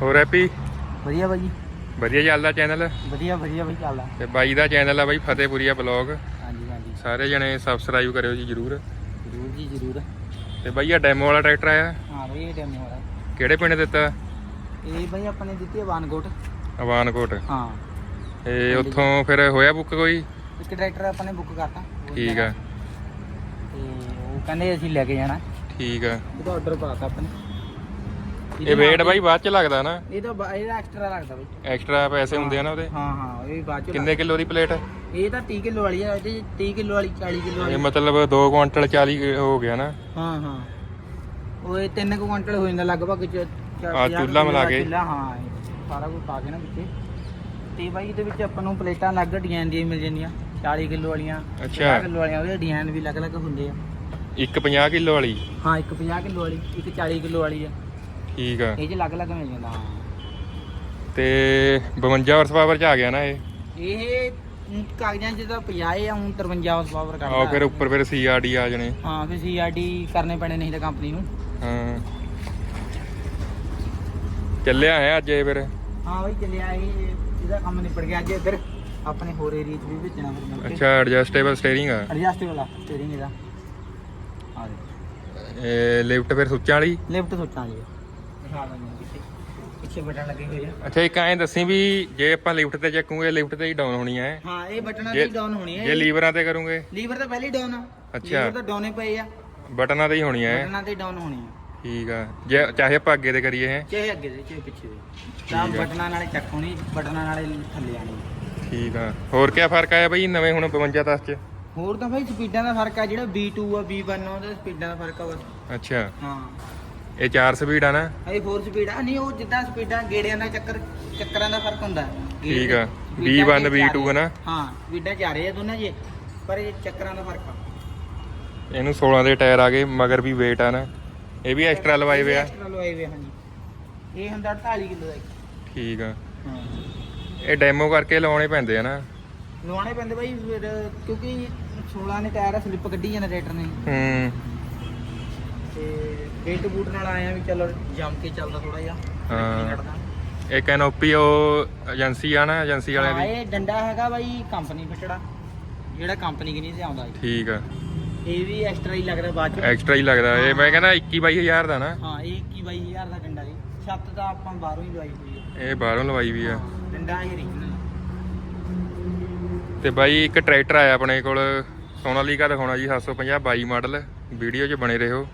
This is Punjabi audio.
ਹੋਰ ਹੈਪੀ ਵਧੀਆ ਬਾਈ। ਵਧੀਆ ਚੱਲਦਾ ਚੈਨਲ ਵਧੀਆ ਵਧੀਆ ਬਾਈ ਚੱਲਦਾ। ਤੇ ਬਾਈ ਦਾ ਚੈਨਲ ਆ ਬਾਈ ਫਤਿਹਪੁਰੀਆ ਬਲੌਗ ਹਾਂਜੀ ਹਾਂਜੀ। ਸਾਰੇ ਜਣੇ ਸਬਸਕ੍ਰਾਈਬ ਕਰਿਓ ਜੀ ਜਰੂਰ। ਜ਼ਰੂਰ ਜੀ ਜ਼ਰੂਰ। ਤੇ ਬਾਈ ਆ ਡੈਮੋ ਵਾਲਾ ਟਰੈਕਟਰ ਆਇਆ? ਹਾਂ ਬਾਈ ਇਹ ਡੈਮੋ ਵਾਲਾ। ਕਿਹੜੇ ਪਿੰਡ ਦਿੱਤਾ? ਇਹ ਬਾਈ ਆਪਣੇ ਦਿੱਤੀ ਵਾਨਕੋਟ। ਅਵਾਨਕੋਟ ਹਾਂ। ਇਹ ਉੱਥੋਂ ਫਿਰ ਹੋਇਆ ਬੁੱਕ ਕੋਈ? ਇੱਕ ਟਰੈਕਟਰ ਆਪਾਂ ਬੁੱਕ ਕਰਤਾ। ਠੀਕ ਆ। ਤੇ ਉਹ ਕਹਿੰਦੇ ਅਸੀਂ ਲੈ ਕੇ ਜਾਣਾ। ਠੀਕ ਆ। ਉਹਦਾ ਆਰਡਰ ਪਾਤਾ ਆਪਾਂ ਇਹ weight ਬਾਈ ਬਾਅਦ ਚ ਲੱਗਦਾ ਨਾ? ਇਹ ਤਾਂ ਬਾ- ਇਹਦਾ ਐਕਸਟਰਾ ਲੱਗਦਾ ਬਾਈ। ਐਕਸਟਰਾ ਪੈਸੇ ਹੁੰਦੇ ਆ ਨਾ ਉਹਦੇ? ਹਾਂ ਹਾਂ ਇਹ ਵੀ ਬਾਅਦ ਚ ਕਿੰਨੇ ਕਿਲੋ ਦੀ ਪਲੇਟ ਲੱਗਦਾ। ਇਹ ਤਾਂ 30 ਕਿਲੋ ਵਾਲੀ ਆ ਇਹਦੇ 'ਚ 30 ਕਿਲੋ ਵਾਲੀ 40 ਕਿਲੋ ਇਹ ਵਾਲੀ ਮਤਲਬ 2 ਕੁਇੰਟਲ 40 ਕਿ- ਹੋ ਗਿਆ ਨਾ? ਹਾਂ ਹਾਂ। ਉਹ ਇਹ 3 ਕੁਇੰਟਲ ਹੋ ਜਾਂਦਾ ਲਗਭਗ ਚ ਚ- ਆਹ ਪੰਜਾਹ ਚੁੱਲ੍ਹਾ ਕਿੱਲੋ ਮਿਲਾ ਦਾ ਕੇ। ਚੁੱਲ੍ਹਾ, ਹਾਂ ਇਹ ਸਾਰਾ ਕੁਝ ਪਾ ਕੇ ਨਾ ਵਿੱਚ ਤੇ ਬਾਈ ਇਹਦੇ ਵਿੱਚ ਆਪਾਂ ਨੂੰ ਪਲੇਟਾਂ ਅਲੱਗ ਡਿਜ਼ਾਈਨ ਦੀਆਂ ਮਿਲ ਜਾਂਦੀਆਂ। 40 ਕਿਲੋ ਵਾਲੀਆਂ ਅੱਛਾ। 50 ਕਿਲੋ ਵਾਲੀਆਂ ਉਹਦੇ ਡਿਜ਼ਾਈਨ ਵੀ ਅਲੱਗ-ਅਲੱਗ ਹੁੰਦੇ ਆ। ਇੱਕ 50 ਕਿਲੋ ਵਾਲੀ? ਹਾਂ ਇੱਕ 50 ਕਿਲੋ ਵਾਲੀ ਇੱਕ 40 ਕਿਲੋ ਵਾਲੀ ਆ। ਠੀਕ ਆ। ਇਹ ਚ ਅਲੱਗ-ਅਲੱਗ ਮਿਲ ਜਾਂਦਾ ਹਾਂ। ਤੇ 52 ਹਾਰਸ ਪਾਵਰ ਚ ਆ ਗਿਆ ਨਾ ਇਹ? ਇਹ ਕਾਗਜ਼ਾਂ 'ਚ ਤਾਂ 50 ਆ ਹੁਣ 53 ਹਾਰਸ ਪਾਵਰ ਕਰਦਾ ਆਹ ਫਿਰ ਉੱਪਰ ਫਿਰ ਸੀਆਰਡੀ ਆ ਜਣੇ। ਹਾਂ ਫਿਰ ਸੀਆਰਡੀ ਕਰਨੇ ਪੈਣੇ ਨਹੀਂ ਤਾਂ ਕੰਪਨੀ ਨੂੰ। ਹਾਂ। ਚੱਲਿਆ ਹੈ ਅੱਜ ਇਹ ਫਿਰ? ਹਾਂ ਬਾਈ ਚੱਲਿਆ ਇਹ ਇਹਦਾ ਕੰਮ ਨਿਪਟ ਗਿਆ ਅੱਜ ਇੱਧਰ। ਆਪਣੇ ਹੋਰ ਏਰੀਆ 'ਚ ਵੀ ਭੇਜਣਾ ਫਿਰ ਮਿਲ ਕੇ। ਅੱਛਾ ਐਡਜਸਟੇਬਲ ਸਟੀਅਰਿੰਗ ਆ। ਐਡਜਸਟ ਵਾਲਾ ਸਟੀਅਰਿੰਗ ਇਹਦਾ। ਆ ਦੇ ਇਹ ਲਿਫਟ ਫਿਰ ਸੁੱਚਾਂ ਵਾਲੀ? ਲਿਫਟ ਸੋਚਾਂ ਜੀ ਹਾਂ ਪਿੱਛੇ। ਪਿੱਛੇ ਬਟਨ ਲੱਗੇ ਹੋਏ ਆ। ਅੱਛਾ ਇੱਕ ਐਂ ਦੱਸੀ ਵੀ ਜੇ ਆਪਾਂ ਲਿਫਟ ਤੇ ਚੱਕੂਗੇ ਲਿਫਟ ਤੇ ਹੀ ਡਾਊਨ ਹੋਣੀ ਹੈ ਹਾਂ ਇਹ ਬਟਨਾਂ ਜੇ- ਤੇ ਡਾਊਨ ਹੋਣੀ ਹੈ ਜੇ ਲੀਵਰਾਂ ਤੇ ਕਰੂਗੇ। ਲੀਵਰ ਤਾਂ ਪਹਿਲੇ ਡਾਊਨ ਆ। ਅੱਛਾ। ਲੀਵਰ ਤਾਂ ਡਾਊਨੇ ਪਏ ਆ। ਬਟਨਾਂ ਤੇ ਹੀ ਹੋਣੀ ਹੈ ਬਟਨਾਂ ਤੇ ਡਾਊਨ ਹੋਣੀ ਆ। ਠੀਕ ਆ। ਜੇ ਚਾਹੇ ਆਪਾਂ ਅੱਗੇ ਤੇ ਕਰੀਏ ਇਹ ਚਾਹੇ ਅੱਗੇ ਦੇ ਚਾਹੇ ਪਿੱਛੇ ਦੇ ਤਾਂ ਠੀਕ ਆ। ਬਟਨਾਂ ਨਾਲੇ ਚੱਕ ਹੋਣੀ ਬਟਨਾਂ ਨਾਲੇ ਥੱਲੇ ਆਣੀ ਠੀਕ ਆ। ਹੋਰ ਕੀ ਫ਼ਰਕ ਆਇਆ ਬਈ ਨਵੇਂ ਹੁਣ 52 10 ਚ? ਹੋਰ ਤਾਂ ਭਾਈ ਸਪੀਡਾਂ ਦਾ ਫ਼ਰਕ ਆ ਜਿਹੜਾ B2 ਆ B1 ਆ ਉਹਦੇ ਸਪੀਡਾਂ ਦਾ ਫ਼ਰਕ ਆ ਬਸ। ਅੱਛਾ। ਹਾਂ। ਇਹ 4 ਸਪੀਡ ਆ ਨਾ? ਇਹ 4 ਸਪੀਡ ਆ। ਨਹੀਂ ਉਹ ਜਿੱਦਾਂ ਸਪੀਡਾਂ ਗੇੜਿਆਂ ਦਾ ਚੱਕਰ ਚੱਕਰਾਂ ਦਾ ਫ਼ਰਕ ਹੁੰਦਾ। ਠੀਕ ਆ। ਸਪੀਡਾਂ B1 ਦੇ B2 ਹੈ ਨਾ? ਹਾਂ ਸਪੀਡਾਂ ਚ ਆ ਰਹੇ ਆ ਦੋਨਾਂ ਜੇ ਪਰ ਇਹ ਚੱਕਰਾਂ ਦਾ ਫ਼ਰਕ ਆ। ਇਹਨੂੰ 16 ਦੇ ਟਾਇਰ ਆ ਗਏ ਮਗਰ ਵੀ weight ਆ ਨਾ। ਇਹ ਵੀ ਐਕਸਟਰਾ ਲਵਾਏ ਹੋਏ ਆ। ਐਕਸਟਰਾ ਲਵਾਏ ਹੋਏ ਹਾਂਜੀ। ਇਹ ਹੁੰਦਾ 48 ਕਿਲੋ ਦਾ ਠੀਕ ਆ। ਹਾਂ। ਇਹ ਡੈਮੋ ਕਰਕੇ ਲਾਉਣੇ ਪੈਂਦੇ ਆ ਨਾ। ਲਵਾਉਣੇ ਪੈਂਦੇ ਬਾਈ ਫਿਰ ਕਿਉਂਕਿ 16 ਨੇ ਟਾਇਰ ਸਲਿੱਪ ਕੱਢੀ ਜਾਂਦਾ ਰੇਟਰ ਨੇ। ਹੂੰ। ਤੇ ਬੇਟ ਬੂਟ ਨਾਲ ਆਇਆ ਵੀ ਚਲੋ ਜੰਮ ਕੇ ਚੱਲਦਾ ਥੋੜਾ ਜਿਹਾ। ਹਾਂ। ਇਹ ਕੈਨੋਪੀ ਉਹ ਏਜੰਸੀ ਆ ਨਾ ਏਜੰਸੀ ਵਾਲਿਆਂ ਦੀ? ਇਹ ਡੰਡਾ ਹੈਗਾ ਬਾਈ ਕੰਪਨੀ ਫਿੱਟੜਾ ਜਿਹੜਾ ਕੰਪਨੀ ਕਿ ਨਹੀਂ ਤੇ ਆਉਂਦਾ ਜੀ। ਠੀਕ ਆ। ਇਹ ਵੀ ਐਕਸਟਰਾ ਹੀ ਲੱਗਦਾ ਬਾਅਦ ਚ। ਐਕਸਟਰਾ ਹੀ ਲੱਗਦਾ। ਇਹ ਮੈਂ ਕਹਿੰਦਾ 21 22000 ਦਾ ਨਾ। ਹਾਂ ਇਹ 21 22000 ਦਾ ਡੰਡਾ ਜੀ। ਛੱਤ ਤਾਂ ਆਪਾਂ ਬਾਹਰੋਂ ਹੀ ਲਵਾਈ ਹੋਈ ਹੈ ਇਹ ਬਾਹਰੋਂ ਲਵਾਈ ਵੀ ਆ। ਹਾਂ, ਡੰਡਾ ਇਹ original ਤੇ ਬਾਈ ਇੱਕ ਟਰੈਕਟਰ ਆਇਆ ਆਪਣੇ ਕੋਲ। ਸੋਨਾਲੀਕਾ ਦਿਖਾਉਣਾ ਜੀ 750 22 ਮਾਡਲ। ਵੀਡੀਓ 'ਚ ਬਣੇ ਰਹੋ।